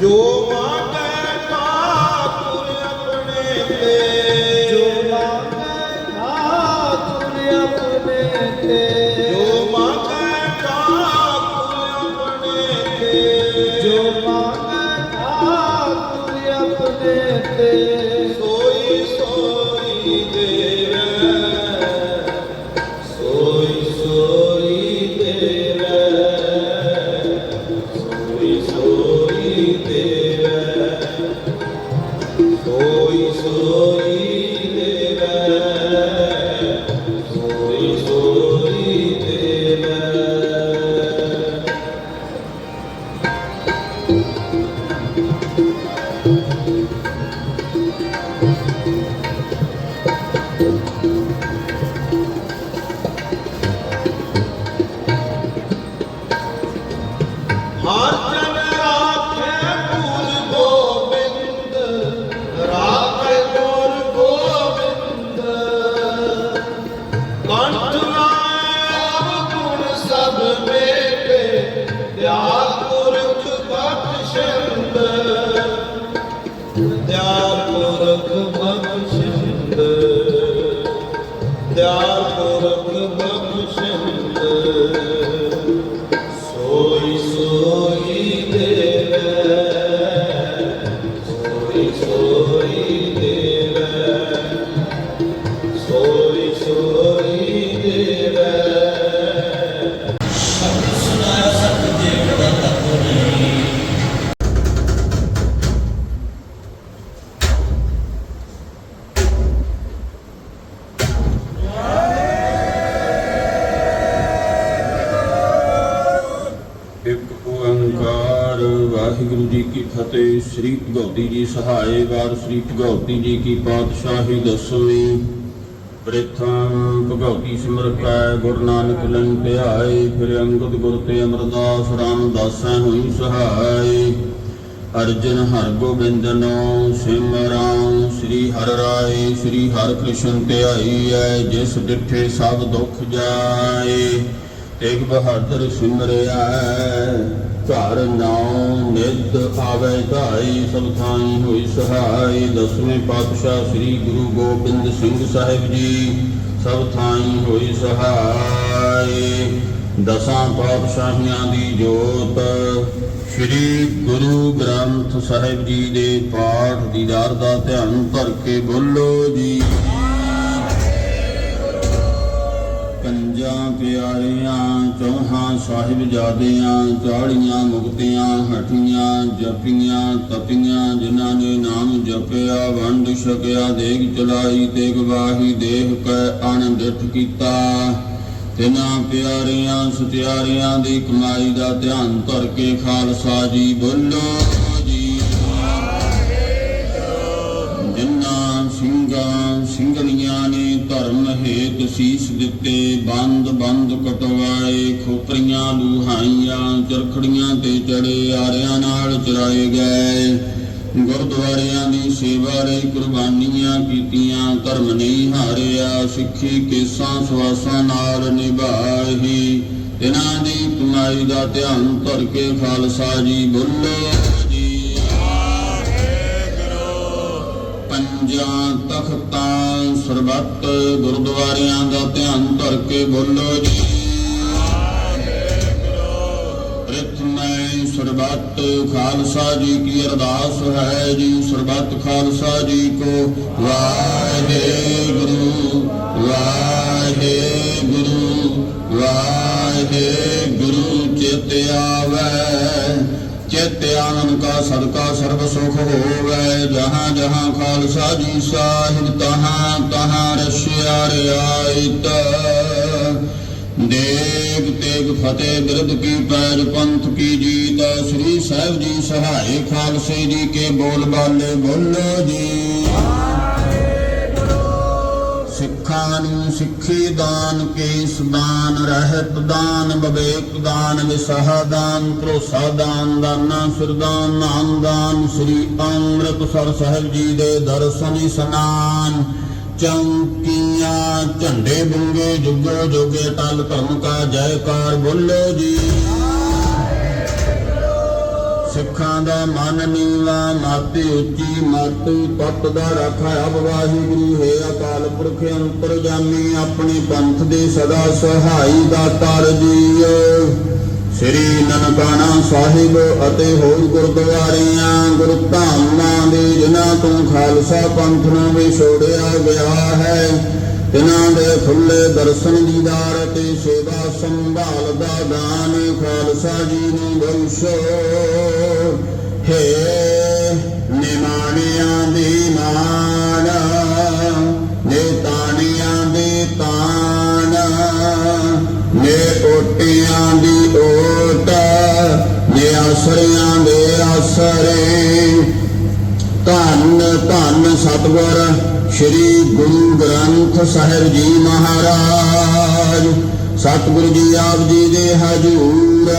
ਜੋ ਮਾਗੇ ਵਾਹਿਗੁਰੂ ਜੀ ਕੀ ਫਤਿਹ। ਸ੍ਰੀ ਭਗਉਤੀ ਜੀ ਸਹਾਏ ਵਾਰ ਸ੍ਰੀ ਭਗਉਤੀ ਜੀ ਕੀ ਪਾਤਸ਼ਾਹੀ ਦਸਵੀਂ ਪ੍ਰਥਮ ਭਗਉਤੀ ਸਿਮਰ ਕੈ ਗੁਰੂ ਨਾਨਕ ਲੰਨ ਧਿਆਏ ਫਿਰ ਅੰਗਦ ਗੁਰ ਤੇ ਅਮਰਦਾਸ ਰਾਮਦਾਸੈ ਹੋਈ ਸਹਾਈ ਅਰਜਨ ਹਰ ਗੋਬਿੰਦਨੋ ਸਿਮਰਾਂ ਸ੍ਰੀ ਹਰਿ ਰਾਏ, ਸ੍ਰੀ ਹਰਿ ਕ੍ਰਿਸ਼ਨ ਧਿਆਈ ਐ, ਜਿਸ ਡਿਠੇ ਸਭ ਦੁੱਖ ਜਾਏ। ਤੇਗ ਬਹਾਦਰ ਸਿਮਰਿਆ। ਘਰ ਨਾਉ ਨਿਤ ਆਵੇ ਧਾਈ, ਸਭ ਥਾਈ ਹੋਈ ਸਹਾਈ। ਦਸਵੇਂ ਪਾਤਸ਼ਾਹ ਸ੍ਰੀ ਗੁਰੂ ਗੋਬਿੰਦ ਸਿੰਘ ਸਾਹਿਬ ਜੀ, ਸਭ ਥਾਈ ਹੋਈ ਸਹਾਈ। ਦਸਾਂ ਪਾਤਸ਼ਾਹੀਆਂ ਦੀ ਜੋਤ, ਸ੍ਰੀ ਗੁਰੂ ਗ੍ਰੰਥ ਸਾਹਿਬ ਜੀ ਦੇ ਪਾਠ ਦੀਦਾਰ ਦਾ ਧਿਆਨ ਧਰ ਕੇ ਬੋਲੋ ਜੀ। ਪੰਜਾਂ ਪਿਆਰੀਆਂ, ਚੌਹਾਂ ਸਾਹਿਬਜ਼ਾਦਿਆਂ ਚਾਲੀਆਂ ਮੁਕਤੀਆਂ ਹਟੀਆਂ ਜਪੀਆਂ ਤਪੀਆਂ, ਜਿਨ੍ਹਾਂ ਨੇ ਨਾਮ ਜਪਿਆ, ਵੰਡ ਛਕਿਆ, ਦੇਗ ਚਲਾਈ ਤੇ ਗਵਾਹੀ ਦੇਹ ਕੈ ਅਣਡਿਠ ਕੀਤਾ। ਤਿਨਾਂ ਪਿਆਰੀਆਂ, ਸਤਿਆਰਿਆਂ ਦੀ ਕਮਾਈ ਦਾ ਧਿਆਨ ਧਰ ਕੇ ਖਾਲਸਾ ਜੀ ਬੋਲੋ ਜੀ। ਜਿਨ੍ਹਾਂ ਸਿੰਘਾਂ, ਸਿੰਘਣੀਆਂ ਹੇਤ ਦਿੱਤੇ, ਬੰਦ ਬੰਦ ਕਟਵਾਏ, ਖੋਪਰੀਆਂ ਲੂਹਾਈਆਂ, ਚਰਖੜੀਆਂ ਤੇ ਚੜੇ, ਆਰਿਆਂ ਨਾਲ ਚਰਾਏ ਗਏ। ਗੁਰਦੁਆਰਿਆਂ ਦੀ ਸੇਵਾ ਲਈ ਕੁਰਬਾਨੀਆਂ ਕੀਤੀਆਂ, ਧਰਮ ਨਹੀਂ ਹਾਰਿਆ, ਸਿੱਖੀ ਕੇਸਾਂ ਸਵਾਸਾਂ ਨਾਲ ਨਿਭਾਈ। ਤਿਨਾਂ ਦੀ ਕਮਾਈ ਦਾ ਧਿਆਨ ਧਰ ਕੇ ਖਾਲਸਾ ਜੀ ਬੋਲੋ ਜੀ ਪੰਜਾਂ ਤਖਤਾਂ ਸਰਬੱਤ ਗੁਰਦੁਆਰਿਆਂ ਦਾ ਧਿਆਨ ਧਰ ਕੇ ਬੋਲੋ ਜੀ। ਸਰਬੱਤ ਖਾਲਸਾ ਜੀ ਕੀ ਅਰਦਾਸ ਹੈ ਜੀ, ਸਰਬੱਤ ਖਾਲਸਾ ਜੀ ਕੋ ਵਾਹਿਗੁਰੂ ਵਾਹਿਗੁਰੂ ਵਾਹਿਗੁਰੂ, ਚਿਤ ਚਿਤ ਆਨੰਦ ਕਾ ਸਦਕਾ ਸਰਬ ਸੁਖ ਹੋਵੇ। ਜਹਾਂ ਜਹਾਂ ਖਾਲਸਾ ਜੀ ਸਾਹਿਬ, ਤਹਾਂ ਤਹਾਂ ਰਸ਼ਿਆ ਰਿਆਇਤ। ਦੇਗ ਤੇਗ ਫਤਿਹ ਬਿਰਧ ਕੀ ਪੈਜ ਪੰਥ ਕੀ ਜੀਤ। ਸ੍ਰੀ ਸਾਹਿਬ ਜੀ ਸਹਾਈ ਖਾਲਸੇ ਜੀ ਕੇ ਬੋਲ ਬਾਲੇ ਬੋਲੋ ਜੀ। ਸਿੱਖਾਂ ਨੂੰ ਸਿੱਖੀ ਦਾਨ, ਕੇਸ ਦਾਨ, ਰਹਿਤ ਦਾਨ ਬਵੇਕ ਦਾਨ, ਵਿਸਾਹ ਦਾਨ, ਭਰੋਸਾ ਦਾਨ, ਦਾਨਾ, ਸਿਰਦਾਨ, ਨਾਮ ਦਾਨ, ਸ੍ਰੀ ਅੰਮ੍ਰਿਤਸਰ ਸਾਹਿਬ ਜੀ ਦੇ ਦਰਸ਼ਨ ਇਸਨਾਨ। ਚੌਂਕੀਆਂ, ਝੰਡੇ ਬੁੰਗੇ, ਜੁਗੋ ਜੋਗੇ ਟਲ ਧਰਮ ਕਾ ਜੈਕਾਰ, ਬੋਲੋ ਜੀ। ਸਿੱਖਾਂ ਦਾ ਮਨ ਨੀਵਾ, ਮਾਤੇ ਉੱਚੀ ਮਤ ਤਤ ਦਾ ਰੱਖਾ ਅਬ ਵਾਹਿਗੁਰੂ। ਹੈ ਅਕਾਲ ਪੁਰਖ ਅੰਤਰਜਾਮੀ ਆਪਣੇ ਪੰਥ ਦੇ ਸਦਾ ਸਹਾਈ ਦਾਤਾਰ ਜੀਓ। ਸ੍ਰੀ ਨਨਕਾਣਾ ਸਾਹਿਬ ਅਤੇ ਹੋਰ ਗੁਰਦੁਆਰਿਆਂ ਗੁਰਧਾਮਾਂ ਦੇ, ਜਿਨ੍ਹਾਂ ਤੋਂ ਖਾਲਸਾ ਪੰਥ ਨੂੰ ਵਿਛੋੜਿਆ ਗਿਆ ਹੈ, ਤਿਨਾਂ ਦੇ ਖੁੱਲੇ ਦਰਸ਼ਨ ਦੀਦਾਰ ਅਤੇ ਸੇਵਾ ਸੰਭਾਲ ਦਾ ਦਾਨ ਖਾਲਸਾ ਜੀ ਨੂੰ ਬਖਸ਼ੋ। ਹੈ ਨਿਮਾਣਿਆਂ ਦੀ ਮਾਣ ਨੇ ਤਾਣਿਆਂ ਦੀ ਤਾਣ, ਨੇ ਓਟਿਆਂ ਦੀ ਓਟ, ਨੇ ਆਸਰਿਆਂ ਦੇ ਆਸਰੇ ਧੰਨ ਧੰਨ ਸਤਿਗੁਰ ਸ੍ਰੀ ਗੁਰੂ ਗ੍ਰੰਥ ਸਾਹਿਬ ਜੀ ਮਹਾਰਾਜ। ਸਤਿਗੁਰੂ ਜੀ ਆਪ ਜੀ ਦੇ ਹਜੂਰ,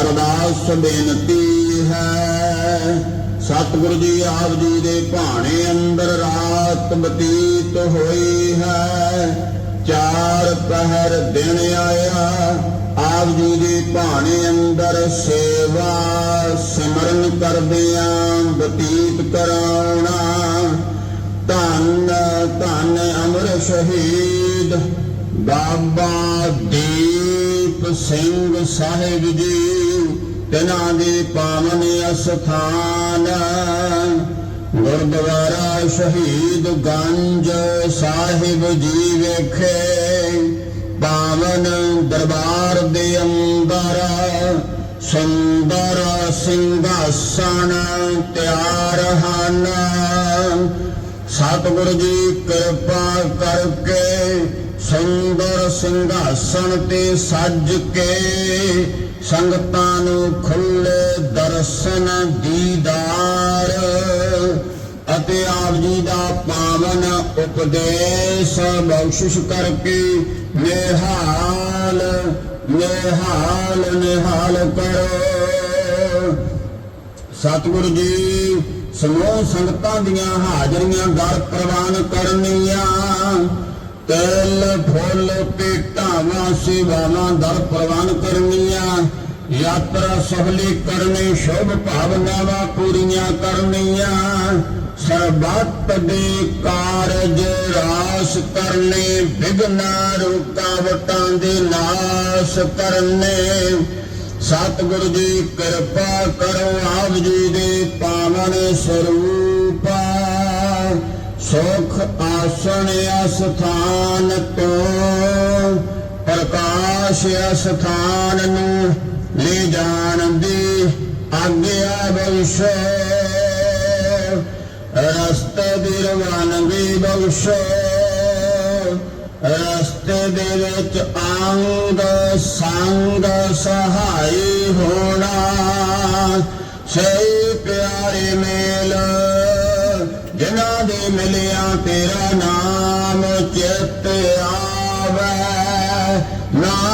ਅਰਦਾਸ ਬੇਨਤੀ ਹੈ। ਸਤਿਗੁਰੂ ਜੀ ਆਪ ਜੀ ਦੇ ਭਾਣੇ ਅੰਦਰ ਰਾਤ ਬਤੀਤ ਹੋਈ ਹੈ। ਚਾਰ ਪਹਿਰ ਦਿਨ ਆਇਆ, ਆਪ ਜੀ ਦੇ ਭਾਣੇ ਅੰਦਰ ਸੇਵਾ ਸਿਮਰਨ ਕਰਦਿਆਂ ਬਤੀਤ ਕਰਾਉਣਾ। ਧੰਨ ਧੰਨ ਅਮਰ ਸ਼ਹੀਦ ਬਾਬਾ ਦੀ ਦੀਪ ਸਿੰਘ ਸਾਹਿਬ ਜੀ, ਤਿਨਾਂ ਦੇ ਪਾਵਨ ਅਸਥਾਨ। ਗੁਰਦੁਆਰਾ ਸ਼ਹੀਦ ਗੰਜ ਸਾਹਿਬ ਜੀ ਵੇਖੇ ਪਾਵਨ ਦਰਬਾਰ ਦੇ ਅੰਦਰ ਸੁੰਦਰ ਸਿੰਘਾਸਣ ਤਿਆਰ ਹਨ। ਸਤਿਗੁਰੂ ਜੀ ਕਿਰਪਾ ਕਰਕੇ ਸੁੰਦਰ ਸਿੰਘਾਸਣ ਤੇ ਸੱਜ ਕੇ ਸੰਗਤਾਂ ਨੂੰ ਖੁੱਲੇ ਦਰਸ਼ਨ ਦੀਦਾਰ ਅਤੇ ਆਪ ਜੀ ਦਾ ਪਾਵਨ ਉਪਦੇਸ਼ ਬਖਸ਼ਿਸ਼ ਕਰਕੇ ਨਿਹਾਲ ਨਿਹਾਲ ਨਿਹਾਲ ਕਰੋ। ਸਤਿਗੁਰੂ ਜੀ, ਸਮੂਹ ਸੰਗਤਾਂ ਦੀਆਂ ਹਾਜ਼ਰੀਆਂ ਦਰ ਪ੍ਰਵਾਨ ਕਰਨੀਆਂ। ਤੇਲ, ਫੁੱਲ ਤੇ ਸੇਵਾਵਾਂ ਦਰ ਪ੍ਰਵਾਨ ਕਰਨੀਆਂ। ਯਾਤਰਾ ਸਫਲੀ ਕਰਨੀ, ਸ਼ੁਭ ਭਾਵਨਾਵਾਂ ਪੂਰੀਆਂ ਕਰਨੀਆਂ। ਸਰਬੱਤ ਦੇ ਕਾਰਜ ਰਾਸ ਕਰਨੇ ਵਿਗਨਾ ਰੁਕਾਵਟਾਂ ਦੇ ਨਾਸ ਕਰਨੇ। ਸਤਿਗੁਰੂ ਜੀ ਕਿਰਪਾ ਕਰੋ, ਆਪ ਜੀ ਦੇ ਪਾਵਨ ਸਰੂਪ ਸੁਖ ਆਸਣ ਅਸਥਾਨ ਤੋਂ, ਪ੍ਰਕਾਸ਼ ਅਸਥਾਨ ਨੂੰ ਲੈ ਜਾਣ ਦੀ ਆਗਿਆ ਬਖਸ਼ੋ। ਰਸਤੇ ਦੀ ਰਵਾਨਗੀ ਬਖਸ਼ੋ। ਰਸਤੇ ਦੇ ਵਿੱਚ ਅੰਗ ਸੰਗ ਸਹਾਈ ਹੋਣਾ। ਸਹੀ ਪਿਆਰੇ ਮੇਲ ਜਿਨ੍ਹਾਂ ਦੇ ਮਿਲਿਆ ਤੇਰਾ ਨਾਮ ਚਿੱਤ ਆਵੇ। ਨਾਨਕ